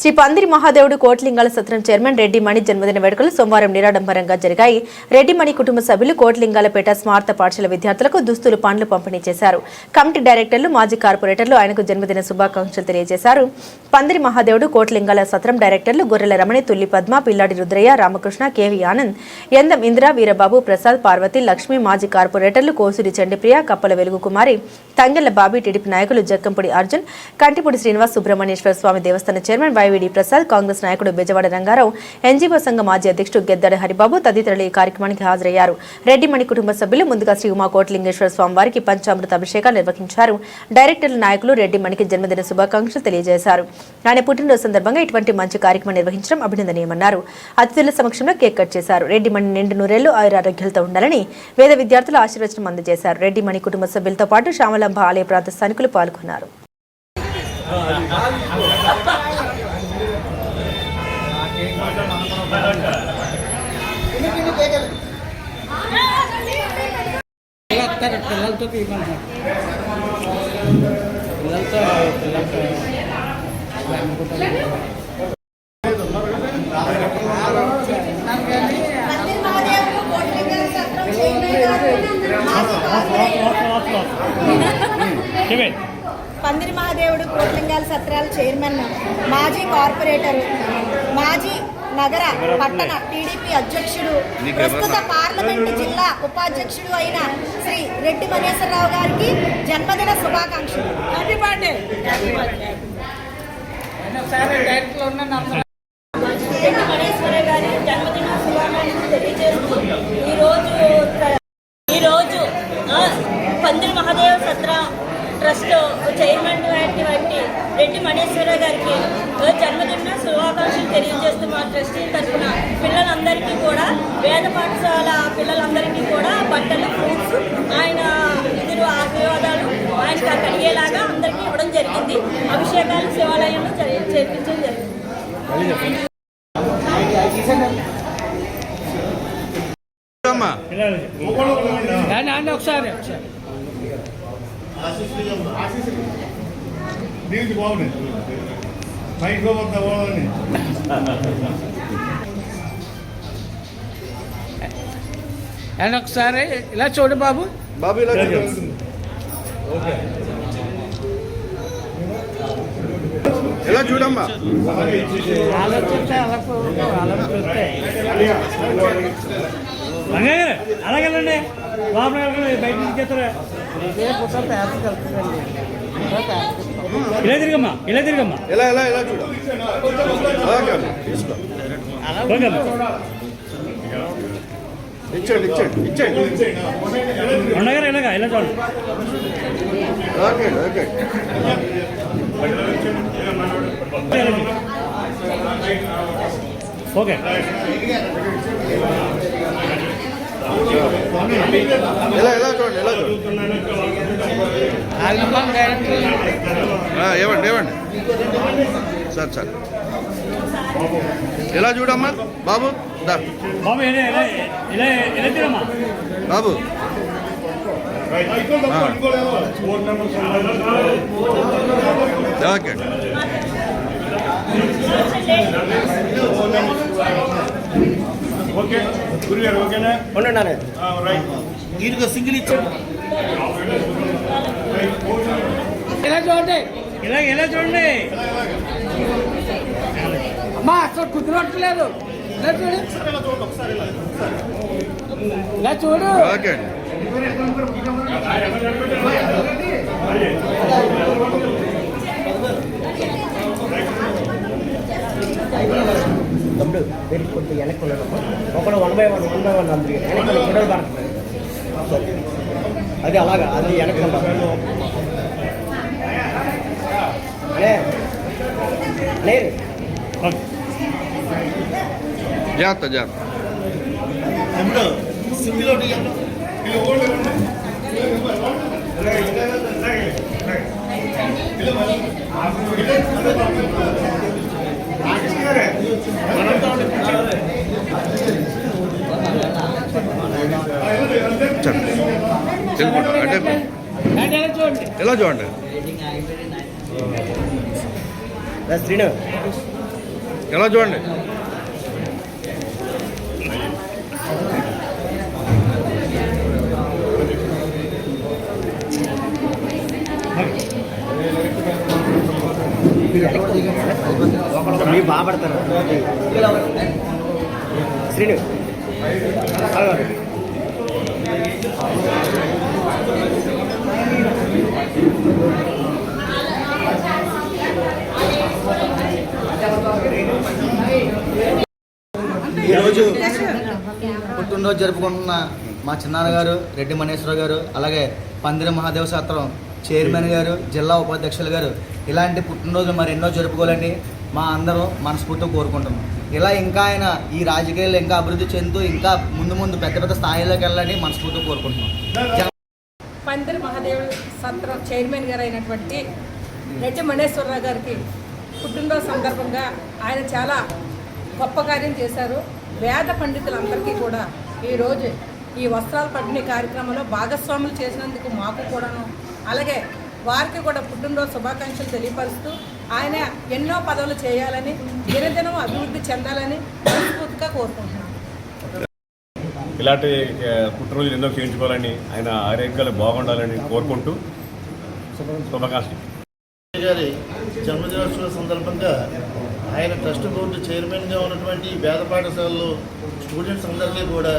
శ్రీ పందిరి మహాదేవుడు కోట్లింగాల సత్రం చైర్మన్ రెడ్డి మణి జన్మదిన వేడుకలు సోమవారం నిరాడంబరంగా జరిగాయి. రెడ్డి మణి కుటుంబ సభ్యులు కోట్లింగాలపేట స్మార్త పాఠశాల విద్యార్థులకు దుస్తులు పండ్లు పంపిణీ చేశారు. కమిటీ డైరెక్టర్లు మాజీ కార్పొరేటర్లు ఆయనకు జన్మదిన శుభాకాంక్షలు తెలియజేశారు. పందిరి మహాదేవుడు కోట్లింగాల సత్రం డైరెక్టర్లు గొర్రెల రమణి తుల్లి పద్మ పిల్లాడి రుద్రయ్య రామకృష్ణ కేవి ఆనంద్ ఎందం ఇందిరా వీరబాబు ప్రసాద్ పార్వతి లక్ష్మి మాజీ కార్పొరేటర్లు కోసూరి చండిప్రియ కప్పల వెలుగు కుమారి తంగెళ్ళ బాబీ టీడీపీ నాయకులు జక్కంపూడి అర్జున్ కంటిపూడి శ్రీనివాస్ సుబ్రహ్మణ్యేశ్వర స్వామి దేవస్థాన chairman Y YVD Prasad Congress నాయకుడు బెజవాడ రంగారావు ఎన్జీఓ సంఘ మాజీ అధ్యక్షుడు గెద్దడి హరిబాబు తదితరులు ఈ కార్యక్రమానికి హాజరయ్యారు. రెడ్డిమణి కుటుంబ సభ్యులు ముందుగా శ్రీ ఉమా కోట్లింగేశ్వర స్వామి వారికి పంచామృత అభిషేకాలు నిర్వహించారు. డైరెక్టర్ల నాయకులు రెడ్డిమణికి జన్మదిన శుభాకాంక్షలు తెలియజేశారు. ఆయన పుట్టినరోజు సందర్భంగా ఇటువంటి మంచి కార్యక్రమం నిర్వహించడం అభినందనీయమన్నారు. అతిథుల సమక్షంలో కేక్ కట్ చేశారు. రెడ్డిమణి నిండు నూరేళ్ళు ఆయురారోగ్యాలతో ఉండాలని వేద విద్యార్థులు ఆశీర్వచనం అందజేశారు. రెడ్డిమణి కుటుంబ సభ్యులతో పాటు శ్యామలంబ ఆలయ ప్రాంత స్థానికులు పాల్గొన్నారు. పిల్లలతో తీయమంటారు పిల్లలతో పిల్లలతో పందిరి మహాదేవుడు కోట్లింగాల సత్రాల చైర్మన్ మాజీ కార్పొరేటర్ మాజీ నగర పట్టణ టీడీపీ అధ్యక్షుడు ప్రస్తుత పార్లమెంటు జిల్లా ఉపాధ్యక్షుడు అయిన శ్రీ రెడ్డి మనేశ్వరరావు గారికి జన్మదిన శుభాకాంక్షలు. హ్యాపీ బర్త్డే ఒకసారి డైరెక్ట్లో ఉన్న నంబర్ రెడ్డి మనేశ్వరరావు గారి జన్మదిన శుభాకాంక్షలు తెలియజేస్తూ ఈరోజు ఈరోజు ఆ, పందిరి మహాదేవ సత్ర ట్రస్ట్ చైర్మన్ వంటి రెడ్డి మణేశ్వర గారికి ఆ, జన్మదిన శుభాకాంక్షలు తెలియజేస్తూ మా ట్రస్టీ తరఫున పిల్లలందరికీ కూడా వేద పాఠశాల పిల్లలందరికీ కూడా బట్టలు ఫ్రూట్స్ ఆయన ఇద్దరు ఆశీర్వాదాలు ఆయనకు కలిగేలాగా అందరికీ ఇవ్వడం జరిగింది. అభిషేకాలు శివాలయంలో చేర్పించడం జరిగింది. ఒకసారి. ఒకసారి దీనికి బాగుంది మైక్ పోతా పోవాలని అండ్ ఒకసారి ఇలా చూడు బాబు. బాబు ఇలా చూడు. ఇలా చూడమ్మా. ఆలోచిస్తే అలా చూడు, ఆలోచిస్తే అలాగేనండి లోపల బయట నుంచి చేస్తారా ఫోటో ప్యాస్ కలుపుతుందండి ఇలా తిరిగమ్మా ఇలా తిరిగమ్మా. ఇలా ఇలా ఇలా చూడు. ఇచ్చండి ఇచ్చండి ఇచ్చండి ఉండగారు ఇలాగా ఇలా చూడండి. Okay okay. ఓకే. చూడండి చూడండి? డైరెక్టర్ ఆ, ఇవ్వండి ఇవ్వండి సార్ సార్. ఇలా చూడమ్మా? బాబు దా. బాబు ఇలా ఇలా ఇలా ఇలా తిరగమ్మా బాబు ఓకే? ఓకే గురుగారు ఓకేనా? ఉండండి రైట్ వీడికి సింగిల్ ఇచ్చాడు. ఇలా చూడండి. ఇలా ఇలా చూడండి. అమ్మా అసలు కుదిరట్లేదు ఇలా చూడు. ఇలా చూడు. ఓకే అండి. ಬಿಲ್ ಕೊಟ್ಟು ಎನಕ್ಕೆ ಕೊಡಬೇಕು ಮಕ್ಕಳು one by one one by one ಅಂದ್ರೆ ಎನಕ್ಕೆ ಕೊಡೋದು ಬರ್ತದೆ ಅದೇ ಅವಾಗ ಅದು ಎನಕ್ಕೆ ಅಣೇ ಅಣೇ ರೀ ಜಾತ ಜಾತ ಇಲ್ಲ అంటే అంటే చూడండి ఎలా చూడండి శ్రీను ఎలా చూడండి మీరు బాగా పడతారు శ్రీను ఈరోజు పుట్టినరోజు జరుపుకుంటున్న మా చిన్నాన్నగారు రెడ్డి మణేశ్వరరావు గారు అలాగే పందిరి మహాదేవ శాస్త్రం చైర్మన్ గారు జిల్లా ఉపాధ్యక్షులు గారు ఇలాంటి పుట్టినరోజులు మరి ఎన్నో జరుపుకోవాలని మా అందరం మనస్ఫూర్తిగా కోరుకుంటున్నాం. ఇలా ఇంకా ఆయన ఈ రాజకీయాలు ఇంకా అభివృద్ధి చెందుతూ ఇంకా ముందు ముందు పెద్ద పెద్ద స్థాయిలోకి వెళ్ళాలని మనస్ఫూర్తిగా కోరుకుంటున్నాం. పందిరి మహాదేవ్ సత్రం చైర్మన్ గారు అయినటువంటి రెడ్డి మణేశ్వరరావు గారికి పుట్టినరోజు సందర్భంగా ఆయన చాలా గొప్ప కార్యం చేశారు. వేద పండితులందరికీ కూడా ఈరోజు ఈ వస్త్రాలు పంపిణీ కార్యక్రమంలో భాగస్వాములు చేసినందుకు మాకు కూడాను అలాగే వారికి కూడా పుట్టినరోజు శుభాకాంక్షలు తెలియపరుస్తూ ఆయన ఎన్నో పదవులు చేయాలని దినదినం అభివృద్ధి చెందాలని మనస్ఫూర్తిగా కోరుకుంటున్నాను ఇలాంటి ఆ, పుట్టినరోజులు ఎన్నో చేయించుకోవాలని ఆయన ఆరోగ్యాలు బాగుండాలని కోరుకుంటూ శుభాకాంక్షలు. గారి జన్మదినోత్సవ సందర్భంగా ఆయన ట్రస్ట్ బోర్డు చైర్మన్గా ఉన్నటువంటి ఈ పేద పాఠశాలలో స్టూడెంట్స్ అందరికీ కూడా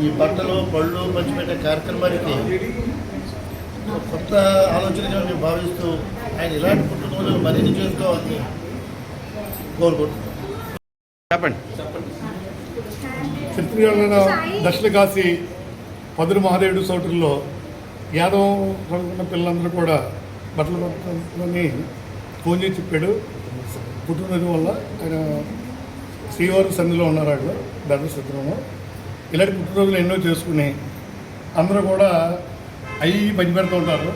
ఈ బట్టలు పళ్ళు పంచిపెట్టే కార్యక్రమానికి కొత్త ఆలోచనగా మేము భావిస్తూ ఆయన ఇలాంటి పుట్టినరోజులు మరిన్ని చేసుకోవాలని కోరుకుంటున్నాం. చెప్పండి. చిత్రీకరణ దక్షిణ కాశీ పదురు మహాదేవుడు సోటుల్లో యాదవ్ పిల్లలందరూ కూడా బట్టలు పట్టుకొని ఫోన్ చేసి చెప్పాడు పుట్టినరోజు వల్ల ఆయన శ్రీవారి సన్నిధిలో ఉన్నారు అక్కడ ధర్మసత్రంలో ఇలాంటి పుట్టినరోజులు ఎన్నో చేసుకుని అందరూ కూడా అవి పని పెడుతూ ఉంటారు.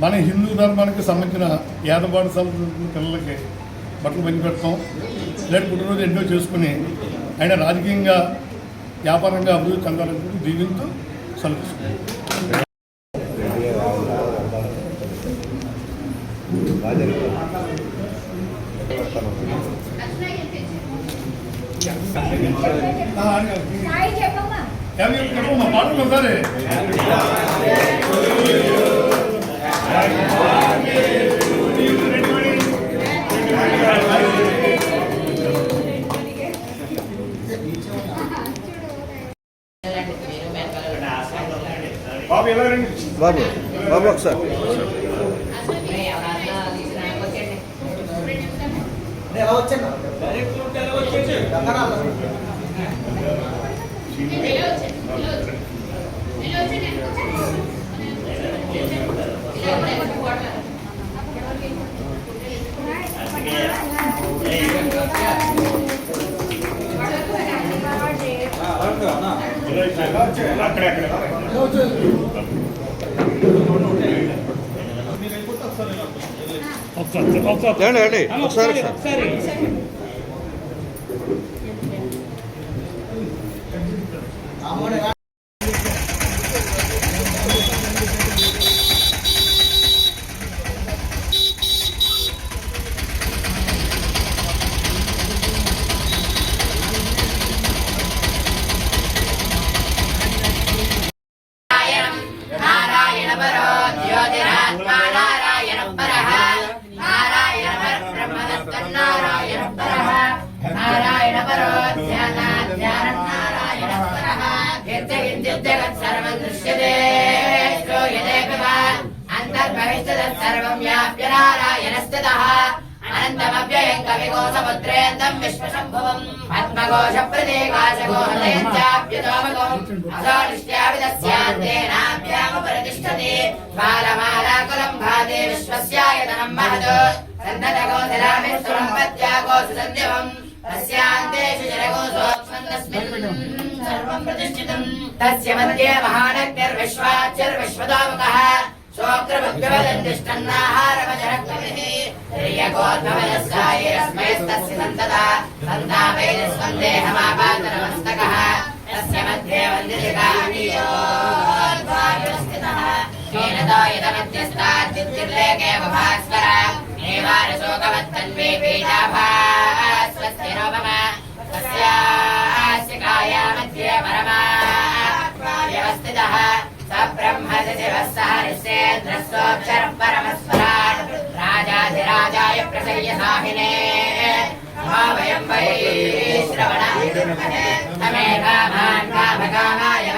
మన హిందూ ధర్మానికి సంబంధించిన యాదవ పాఠశాల పిల్లలకి బట్టలు పని పెడతాం ఇలాంటి పుట్టినరోజు ఎన్నో చేసుకుని ఆయన రాజకీయంగా వ్యాపారంగా అభివృద్ధి చెందాలని దీవింతూ సెలవు మా పాటలు సరే బాబు ఎలా రండి బాబు బాబు ఒకసారి ఎలా వచ్చాను ఒకసారి. ఒకసారి. రండి రండి ఒకసారి ఒకసారి ఒకసారి ఒకసారి అంతర్భవిష్యత్ వ్యాప్య నారాయణస్థితః అనంతమవ్యయం కవికోసపుత్రేందం విశ్వశంభువం పద్మఘోష ప్రదేకాశగోహదయం చాప్యతోమకం అసోనిష్ట్యావిదస్యాంతేనాభ్యాముపరతిష్ఠతి బాలమాలాకులం భాదే విశ్వస్యాయతనం మహద్ సన్నదగోధరామిశ్వరం పత్యాగోసు సంధ్యవం తస్యాంతేషు तस्य मध्ये महानग्निर्विश्वाच्यर्विश्वदामुकः शोक्रभुक्तवदन्तिष्टन्नाहारमजरक्तभिः सन्तदा सन्तापैरस्वन्देहमापातनमस्तकः तस्य मध्ये वन्दिकामीयोद्भाव्यवस्थितः येनतो यदमध्यस्ताद्युतिर्लेकेव भास्वर एवारशोकवत्तन्मे पीडाभास्वस्तिरोपमा పరమస్వాక్షరం పరమస్వరాట్ రాజాధిరాజాయ ప్రసయ్య సాహినే. భావయం వై శ్రవణ. తమే కామాన్ కామకామాయ